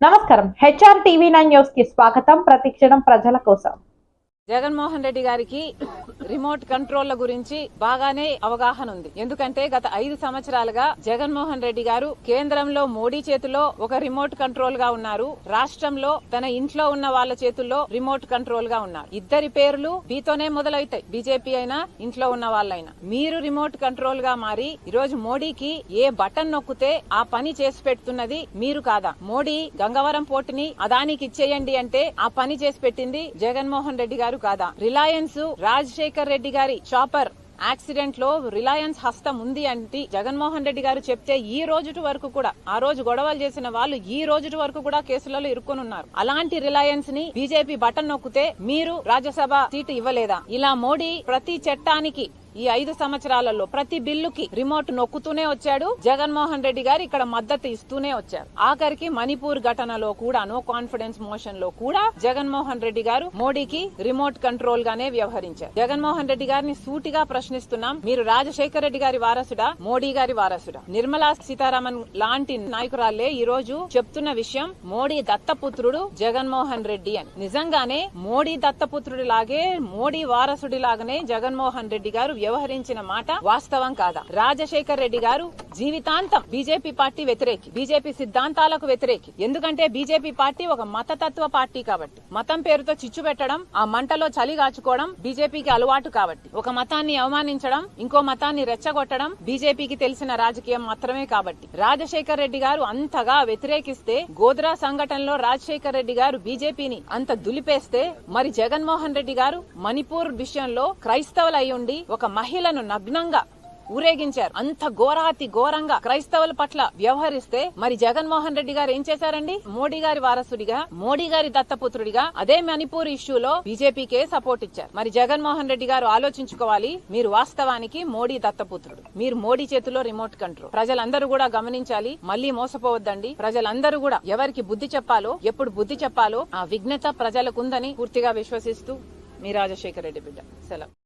నమస్కారం. HR TV nine న్యూస్కి స్వాగతం. ప్రతిక్షణం ప్రజల కోసం. జగన్మోహన్ రెడ్డి గారికి రిమోట్ కంట్రోల్ల గురించి బాగానే అవగాహన ఉంది. ఎందుకంటే గత ఐదు సంవత్సరాలుగా జగన్మోహన్ రెడ్డి గారు కేంద్రంలో మోడీ చేతిలో ఒక రిమోట్ కంట్రోల్గా ఉన్నారు. రాష్ట్రంలో తన ఇంట్లో ఉన్న వాళ్ళ చేతుల్లో రిమోట్ కంట్రోల్గా ఉన్నారు. ఇద్దరి పేర్లు బీతోనే మొదలవుతాయి. బీజేపీ అయినా ఇంట్లో ఉన్న వాళ్ళైనా. మీరు రిమోట్ కంట్రోల్గా మారి ఈరోజు మోడీకి ఏ బటన్ నొక్కితే ఆ పని చేసి పెడుతున్నది మీరు కాదా? మోడీ గంగవరం పోర్టుని అదానికి ఇచ్చేయండి అంటే ఆ పని చేసి పెట్టింది జగన్మోహన్ రెడ్డి గారు కాదా? రిలయన్స్ రాజశేఖర్ రెడ్డి గారి చాపర్ యాక్సిడెంట్లో రిలయన్స్ హస్తం ఉంది అంటే జగన్మోహన్ రెడ్డి గారు చెప్తే ఈ రోజు వరకు కూడా ఆ రోజు గొడవలు చేసిన వాళ్ళు ఈ రోజు వరకు కూడా కేసులలో ఇరుక్కొని ఉన్నారు అలాంటి రిలయన్స్ని బీజేపీ బటన్ నొక్కితే మీరు రాజ్యసభ సీటు ఇవ్వలేదా? ఇలా మోడీ ప్రతి చట్టానికి ఈ ఐదు సంవత్సరాలలో ప్రతి బిల్లుకి రిమోట్ నొక్కుతూనే వచ్చాడు. జగన్మోహన్ రెడ్డి గారు ఇక్కడ మద్దతు ఇస్తూనే వచ్చారు. ఆఖరికి మణిపూర్ ఘటనలో కూడా నో కాన్ఫిడెన్స్ మోషన్లో కూడా జగన్మోహన్ రెడ్డి గారు మోడీకి రిమోట్ కంట్రోల్ గానే వ్యవహరించారు. జగన్మోహన్ రెడ్డి గారిని సూటిగా ప్రశ్నిస్తున్నాం. మీరు రాజశేఖర రెడ్డి గారి వారసుడా? మోడీ గారి వారసుడా? నిర్మలా సీతారామన్ లాంటి నాయకురాలే ఈ రోజు చెప్తున్న విషయం మోడీ దత్తపుత్రుడు జగన్మోహన్ రెడ్డి అని. నిజంగానే మోడీ దత్తపుత్రుడి లాగే మోడీ వారసుడి లాగానే జగన్మోహన్ రెడ్డి గారు వ్యవహరించిన మాట వాస్తవం కాదా? రాజశేఖర్ రెడ్డి గారు జీవితాంతం బీజేపీ పార్టీ వ్యతిరేకి బీజేపీ సిద్ధాంతాలకు వ్యతిరేకి. ఎందుకంటే బీజేపీ పార్టీ ఒక మతతత్వ పార్టీ కాబట్టి. మతం పేరుతో చిచ్చు పెట్టడం ఆ మంటలో చలి కాచుకోవడం బీజేపీకి అలవాటు కాబట్టి. ఒక మతాన్ని అవమానించడం ఇంకో మతాన్ని రెచ్చగొట్టడం బీజేపీకి తెలిసిన రాజకీయం మాత్రమే కాబట్టి. రాజశేఖర్ రెడ్డి గారు అంతగా వ్యతిరేకిస్తే గోద్రా సంఘటనలో రాజశేఖర్ రెడ్డి గారు బీజేపీని అంత దులిపేస్తే మరి జగన్మోహన్ రెడ్డి గారు మణిపూర్ విషయంలో క్రైస్తవులయ్యుండి ఒక మహిళను నగ్నంగా ఊరేగించారు. అంత ఘోరాతి ఘోరంగా క్రైస్తవుల పట్ల వ్యవహరిస్తే మరి జగన్మోహన్ రెడ్డి గారు ఏం చేశారండి? మోడీ గారి వారసుడిగా మోడీ గారి దత్తపుత్రుడిగా అదే మణిపూర్ ఇష్యూలో బీజేపీకే సపోర్ట్ ఇచ్చారు. మరి జగన్మోహన్ రెడ్డి గారు ఆలోచించుకోవాలి మీరు వాస్తవానికి మోడీ దత్తపుత్రుడు. మీరు మోడీ చేతిలో రిమోట్ కంట్రోల్. ప్రజలందరూ కూడా గమనించాలి మళ్ళీ మోసపోవద్దండి. ప్రజలందరూ కూడా ఎవరికి బుద్ధి చెప్పాలో ఎప్పుడు బుద్ధి చెప్పాలో ఆ విఘ్నత ప్రజలకుందని పూర్తిగా విశ్వసిస్తూ మీ రాజశేఖర రెడ్డి బిడ్డ. సెలవు.